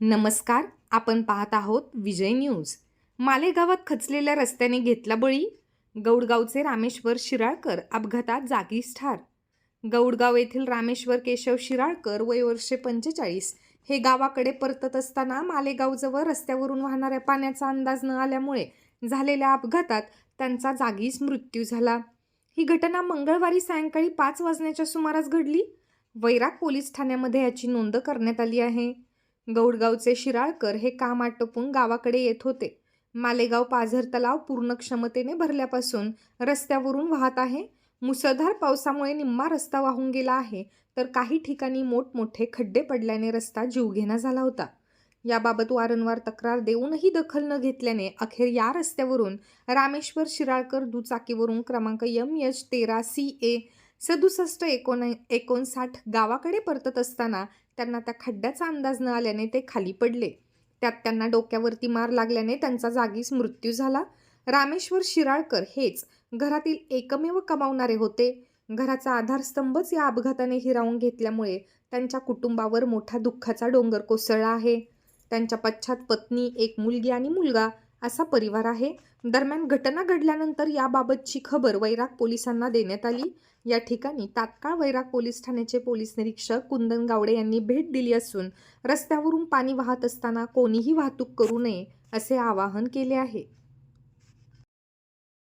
नमस्कार आपण पाहत आहोत विजय न्यूज. मालेगावात खचलेल्या रस्त्याने घेतला बळी. गौडगावचे रामेश्वर शिराळकर अपघातात जागीच ठार. गौडगाव येथील रामेश्वर केशव शिराळकर वय वर्षे पंचेचाळीस. हे गावाकडे परतत असताना मालेगावजवळ रस्त्यावरून वाहणाऱ्या पाण्याचा अंदाज न आल्यामुळे झालेल्या अपघातात त्यांचा जागीच मृत्यू झाला. ही घटना मंगळवारी सायंकाळी पाच वाजण्याच्या सुमारास घडली. वैराग पोलीस ठाण्यामध्ये याची नोंद करण्यात आली आहे. गौडगावचे शिराळकर हे काम आटोपून गावाकडे येत होते. मालेगाव पाझर तलाव पूर्ण क्षमतेने भरल्यापासून रस्त्यावरून वाहत आहे. मुसळधार पावसामुळे निम्मा रस्ता वाहून गेला आहे तर काही ठिकाणी मोठमोठे खड्डे पडल्याने रस्ता जीवघेणा झाला होता. याबाबत वारंवार तक्रार देऊनही दखल न घेतल्याने अखेर या रस्त्यावरून रामेश्वर शिराळकर दुचाकीवरून क्रमांक एम एच तेरा सी ए सदुसष्ट एकोण एकोणसाठ गावाकडे परतत असताना त्यांना त्या खड्ड्याचा अंदाज न आल्याने ते खाली पडले. त्यात त्यांना डोक्यावरती मार लागल्याने त्यांचा जागीच मृत्यू झाला. रामेश्वर शिराळकर हेच घरातील एकमेव कमावणारे होते. घराचा आधारस्तंभच या अपघाताने हिरावून घेतल्यामुळे त्यांच्या कुटुंबावर मोठा दुःखाचा डोंगर कोसळला आहे. त्यांच्या पश्चात पत्नी एक मुलगी आणि मुलगा असा परिवार आहे. दरम्यान घटना घडल्यानंतर याबाबतची खबर वैराग पोलिसांना देण्यात आली. या ठिकाणी तात्काळ वैराग पोलीस ठाण्याचे पोलीस निरीक्षक कुंदन गावडे यांनी भेट दिली असून रस्त्यावरून पाणी वाहत असताना कोणीही वाहतूक करू नये असे आवाहन केले आहे.